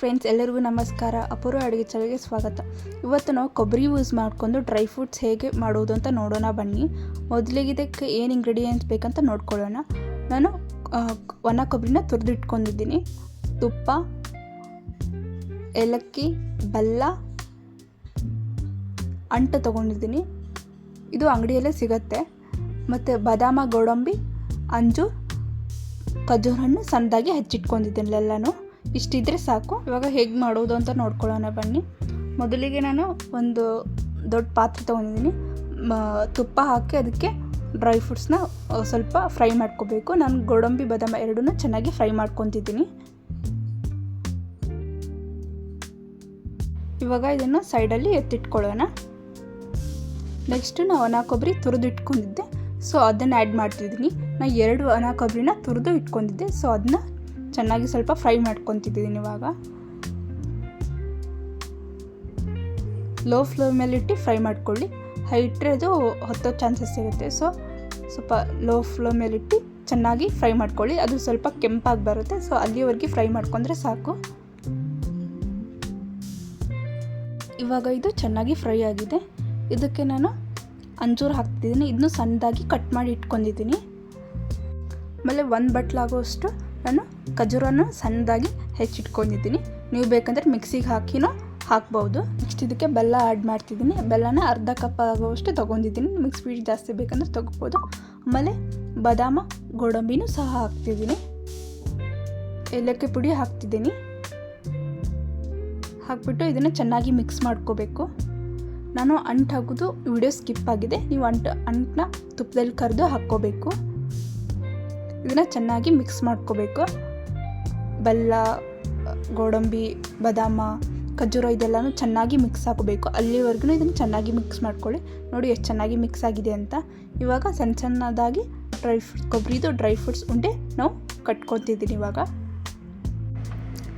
Friends ಎಲ್ಲರಿಗೂ ನಮಸ್ಕಾರ. ಅಪೂರ್ವ ಅಡುಗೆ ಚಾನಲ್ಗೆ ಸ್ವಾಗತ. ಇವತ್ತು ನಾವು ಕೊಬ್ಬರಿ ಯೂಸ್ ಮಾಡಿಕೊಂಡು ಡ್ರೈ ಫ್ರೂಟ್ಸ್ ಹೇಗೆ ಮಾಡೋದು ಅಂತ ನೋಡೋಣ ಬನ್ನಿ. ಮೊದಲಿಗೆ ಇದಕ್ಕೆ ಏನು ಇಂಗ್ರೀಡಿಯೆಂಟ್ಸ್ ಬೇಕಂತ ನೋಡ್ಕೊಳ್ಳೋಣ. ನಾನು ಒಣ ಕೊಬ್ಬರಿನ ತುರಿದಿಟ್ಕೊಂಡಿದ್ದೀನಿ. ತುಪ್ಪ, ಏಲಕ್ಕಿ, ಬೆಲ್ಲ, ಅಂಟು ತೊಗೊಂಡಿದ್ದೀನಿ. ಇದು ಅಂಗಡಿಯಲ್ಲೇ ಸಿಗತ್ತೆ. ಮತ್ತು ಬಾದಾಮ, ಗೋಡಂಬಿ ಅಂಜು ಖಜೂರ್ ಹಣ್ಣು ಸಣ್ಣದಾಗಿ ಹೆಚ್ಚಿಟ್ಕೊಂಡಿದ್ದೀನಿ ಎಲ್ಲನೂ. ಇಷ್ಟಿದ್ರೆ ಸಾಕು. ಇವಾಗ ಹೇಗೆ ಮಾಡೋದು ಅಂತ ನೋಡ್ಕೊಳ್ಳೋಣ ಬನ್ನಿ. ಮೊದಲಿಗೆ ನಾನು ಒಂದು ದೊಡ್ಡ ಪಾತ್ರೆ ತೊಗೊಂಡಿದ್ದೀನಿ. ತುಪ್ಪ ಹಾಕಿ ಅದಕ್ಕೆ ಡ್ರೈ ಫ್ರೂಟ್ಸ್ನ ಸ್ವಲ್ಪ ಫ್ರೈ ಮಾಡ್ಕೋಬೇಕು. ನಾನು ಗೋಡಂಬಿ, ಬಾದಾಮ ಎರಡನ್ನೂ ಚೆನ್ನಾಗಿ ಫ್ರೈ ಮಾಡ್ಕೊತಿದ್ದೀನಿ. ಇವಾಗ ಇದನ್ನು ಸೈಡಲ್ಲಿ ಎತ್ತಿಟ್ಕೊಳ್ಳೋಣ. ನೆಕ್ಸ್ಟು ನಾವು ಒಣ ಕೊಬ್ಬರಿ ತುರಿದು ಇಟ್ಕೊಂಡಿದ್ದೆ. ಸೊ, ಅದನ್ನು ಆ್ಯಡ್ ಮಾಡ್ತಿದ್ದೀನಿ. ನಾನು ಎರಡು ಒಣ ಕೊಬ್ಬರಿನ ತುರಿದು ಇಟ್ಕೊಂಡಿದ್ದೆ. ಸೊ, ಅದನ್ನ ಚೆನ್ನಾಗಿ ಸ್ವಲ್ಪ ಫ್ರೈ ಮಾಡ್ಕೊತಿದ್ದೀನಿ ಇವಾಗ. ಲೋ ಫ್ಲೇಮಲ್ಲಿಟ್ಟು ಫ್ರೈ ಮಾಡ್ಕೊಳ್ಳಿ. ಹೈ ಇಟ್ಟರೆ ಅದು ಹೊತ್ತೋ ಚಾನ್ಸಸ್ ಇರುತ್ತೆ. ಸೊ ಸ್ವಲ್ಪ ಲೋ ಫ್ಲೇಮಲ್ಲಿಟ್ಟು ಚೆನ್ನಾಗಿ ಫ್ರೈ ಮಾಡ್ಕೊಳ್ಳಿ. ಅದು ಸ್ವಲ್ಪ ಕೆಂಪಾಗಿ ಬರುತ್ತೆ. ಸೊ ಅಲ್ಲಿವರೆಗೆ ಫ್ರೈ ಮಾಡ್ಕೊಂಡ್ರೆ ಸಾಕು. ಇವಾಗ ಇದು ಚೆನ್ನಾಗಿ ಫ್ರೈ ಆಗಿದೆ. ಇದಕ್ಕೆ ನಾನು ಅಂಜೂರು ಹಾಕ್ತಿದ್ದೀನಿ. ಇದನ್ನು ಸಣ್ಣದಾಗಿ ಕಟ್ ಮಾಡಿ ಇಟ್ಕೊಂಡಿದ್ದೀನಿ. ಆಮೇಲೆ ಒಂದು ಬಟ್ಲಾಗುವಷ್ಟು ನಾನು, ಖಜೂರನ್ನು ಸಣ್ಣದಾಗಿ ಹೆಚ್ಚಿಟ್ಕೊಂಡಿದ್ದೀನಿ. ನೀವು ಬೇಕಂದರೆ ಮಿಕ್ಸಿಗೆ ಹಾಕಿನೂ ಹಾಕ್ಬೋದು. ನೆಕ್ಸ್ಟ್ ಇದಕ್ಕೆ ಬೆಲ್ಲ ಆ್ಯಡ್ ಮಾಡ್ತಿದ್ದೀನಿ. ಬೆಲ್ಲನ ಅರ್ಧ ಕಪ್ ಆಗುವಷ್ಟು ತೊಗೊಂಡಿದ್ದೀನಿ. ನಿಮಗೆ ಸ್ವೀಟ್ ಜಾಸ್ತಿ ಬೇಕಂದ್ರೆ ತೊಗೋಬೋದು. ಆಮೇಲೆ ಬಾದಾಮ, ಗೋಡಂಬಿನೂ ಸಹ ಹಾಕ್ತಿದ್ದೀನಿ. ಏಲಕ್ಕಿ ಪುಡಿ ಹಾಕ್ತಿದ್ದೀನಿ. ಹಾಕ್ಬಿಟ್ಟು ಇದನ್ನು ಚೆನ್ನಾಗಿ ಮಿಕ್ಸ್ ಮಾಡ್ಕೋಬೇಕು. ನಾನು ಅಂಟು ಹಾಕೋದು ವಿಡಿಯೋ ಸ್ಕಿಪ್ ಆಗಿದೆ. ನೀವು ಅಂಟು ಅಂಟನ್ನ ತುಪ್ಪದಲ್ಲಿ ಕರೆದು ಹಾಕ್ಕೋಬೇಕು. ಇದನ್ನು ಚೆನ್ನಾಗಿ ಮಿಕ್ಸ್ ಮಾಡ್ಕೋಬೇಕು. ಬೆಲ್ಲ, ಗೋಡಂಬಿ, ಬದಾಮ, ಖಜೂರ ಇದೆಲ್ಲನೂ ಚೆನ್ನಾಗಿ ಮಿಕ್ಸ್ ಹಾಕೋಬೇಕು. ಅಲ್ಲಿವರೆಗೂ ಇದನ್ನು ಚೆನ್ನಾಗಿ ಮಿಕ್ಸ್ ಮಾಡ್ಕೊಳ್ಳಿ. ನೋಡಿ ಎಷ್ಟು ಚೆನ್ನಾಗಿ ಮಿಕ್ಸ್ ಆಗಿದೆ ಅಂತ. ಇವಾಗ ಸಣ್ಣ ಸಣ್ಣದಾಗಿ ಡ್ರೈ ಫ್ರೂಟ್ಸ್ ಕೊಬ್ಬರಿದು ಡ್ರೈ ಫ್ರೂಟ್ಸ್ ಉಂಡೆ ನಾವು ಕಟ್ಕೊತಿದ್ದೀನಿ ಇವಾಗ.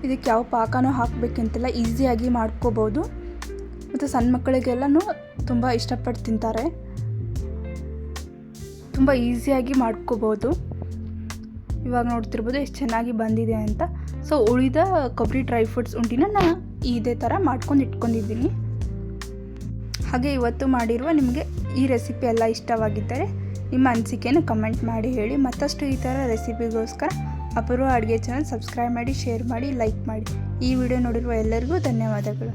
ಇದಕ್ಕೆ ಯಾವ ಪಾಕನೂ ಹಾಕಬೇಕಂತೆಲ್ಲ. ಈಸಿಯಾಗಿ ಮಾಡ್ಕೋಬೋದು. ಮತ್ತು ಸಣ್ಣ ಮಕ್ಕಳಿಗೆಲ್ಲನೂ ತುಂಬ ಇಷ್ಟಪಟ್ಟು ತಿಂತಾರೆ. ತುಂಬ ಈಸಿಯಾಗಿ ಮಾಡ್ಕೋಬೋದು. ಇವಾಗ ನೋಡ್ತಿರ್ಬೋದು ಎಷ್ಟು ಚೆನ್ನಾಗಿ ಬಂದಿದೆ ಅಂತ. ಸೊ ಉಳಿದ ಕೊಬ್ಬರಿ ಡ್ರೈ ಫ್ರೂಟ್ಸ್ ಉಂಡಿನ ನಾನು ಇದೇ ಥರ ಮಾಡ್ಕೊಂಡು ಇಟ್ಕೊಂಡಿದ್ದೀನಿ. ಹಾಗೆ ಇವತ್ತು ಮಾಡಿರುವ ನಿಮಗೆ ಈ ರೆಸಿಪಿ ಎಲ್ಲ ಇಷ್ಟವಾಗಿದ್ದರೆ ನಿಮ್ಮ ಅನಿಸಿಕೆಯನ್ನು ಕಮೆಂಟ್ ಮಾಡಿ ಹೇಳಿ. ಮತ್ತಷ್ಟು ಈ ಥರ ರೆಸಿಪಿಗೋಸ್ಕರ ಅಪೂರ್ವ ಅಡುಗೆ ಚಾನಲ್ ಸಬ್ಸ್ಕ್ರೈಬ್ ಮಾಡಿ ಶೇರ್ ಮಾಡಿ ಲೈಕ್ ಮಾಡಿ. ಈ ವಿಡಿಯೋ ನೋಡಿರುವ ಎಲ್ಲರಿಗೂ ಧನ್ಯವಾದಗಳು.